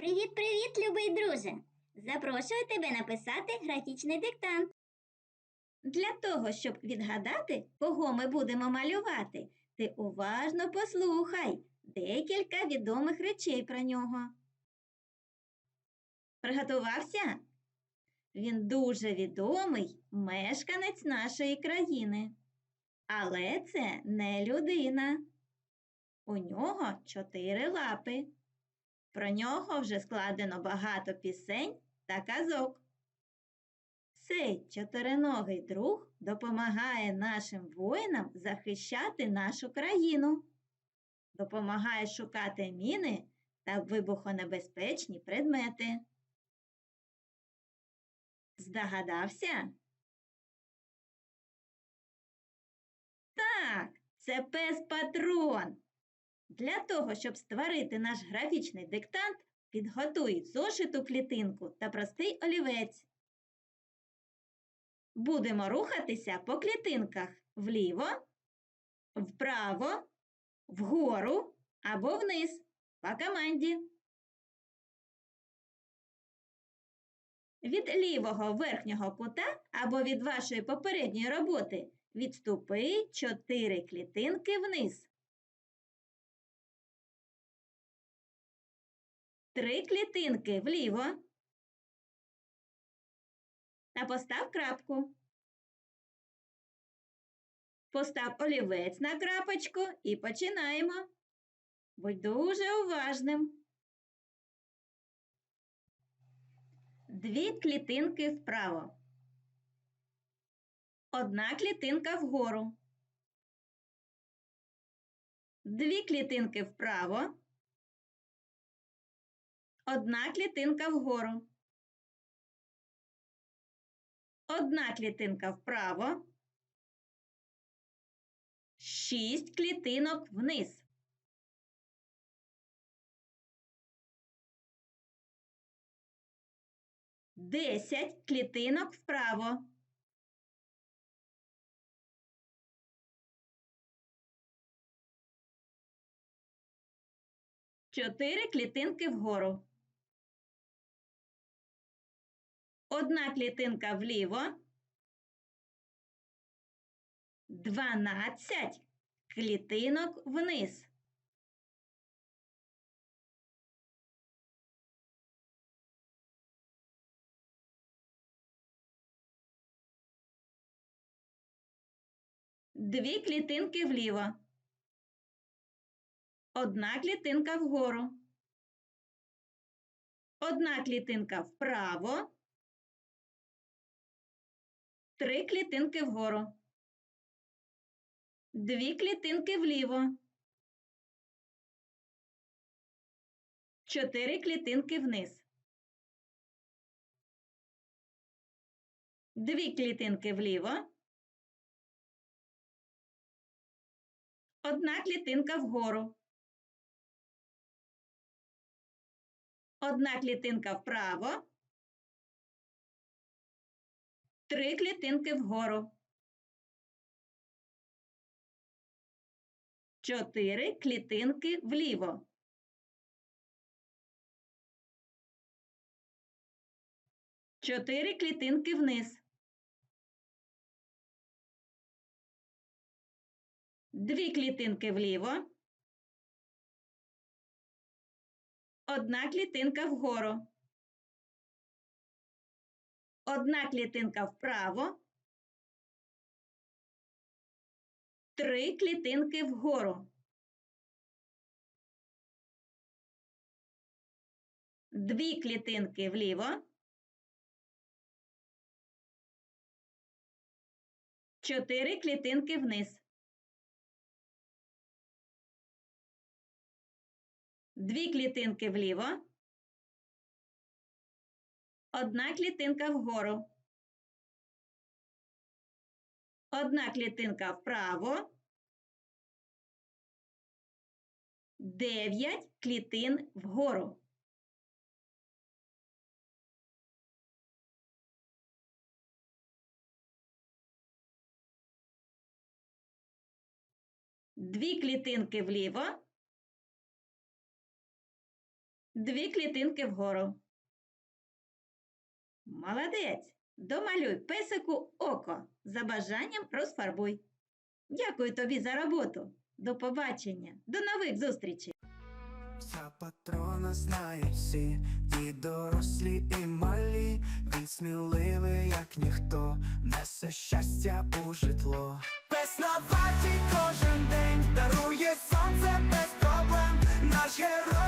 Привіт-привіт, любий друже! Запрошую тебе написати графічний диктант. Для того, щоб відгадати, кого ми будемо малювати, ти уважно послухай декілька відомих речей про нього. Приготувався? Він дуже відомий мешканець нашої країни. Але це не людина. У нього чотири лапи. Про нього вже складено багато пісень та казок. Цей чотириногий друг допомагає нашим воїнам захищати нашу країну, допомагає шукати міни та вибухонебезпечні предмети. Здогадався? Так, це пес патрон. Для того, щоб створити наш графічний диктант, підготуй зошиту клітинку та простий олівець. Будемо рухатися по клітинках вліво, вправо, вгору або вниз по команді. Від лівого верхнього кута або від вашої попередньої роботи відступи 4 клітинки вниз. Три клітинки вліво. Та постав крапку. Постав олівець на крапочку і починаємо. Будь дуже уважним. Дві клітинки вправо. Одна клітинка вгору. Дві клітинки вправо. Одна клітинка вгору. Одна клітинка вправо. Шість клітинок вниз. Десять клітинок вправо. Чотири клітинки вгору. Одна клітинка вліво. Дванадцять клітинок вниз. Дві клітинки вліво. Одна клітинка вгору. Одна клітинка вправо. Три клітинки вгору. Дві клітинки вліво. Чотири клітинки вниз. Дві клітинки вліво. Одна клітинка вгору. Одна клітинка вправо. Три клітинки вгору. Чотири клітинки вліво. Чотири клітинки вниз. Дві клітинки вліво. Одна клітинка вгору. Одна клітинка вправо. Три клітинки вгору. Дві клітинки вліво. Чотири клітинки вниз. Дві клітинки вліво. Одна клітинка вгору. Одна клітинка вправо. Дев'ять клітин вгору. Дві клітинки вліво. дві клітинки вгору. Молодець! Домалюй песику око. За бажанням розфарбуй. Дякую тобі за роботу. До побачення. До нових зустрічей. Вся патрона знають всі, і дорослі, і малі. Він сміливий, як ніхто, несе щастя у житло. Пес на кожен день дарує сонце без проблем. Наш герой.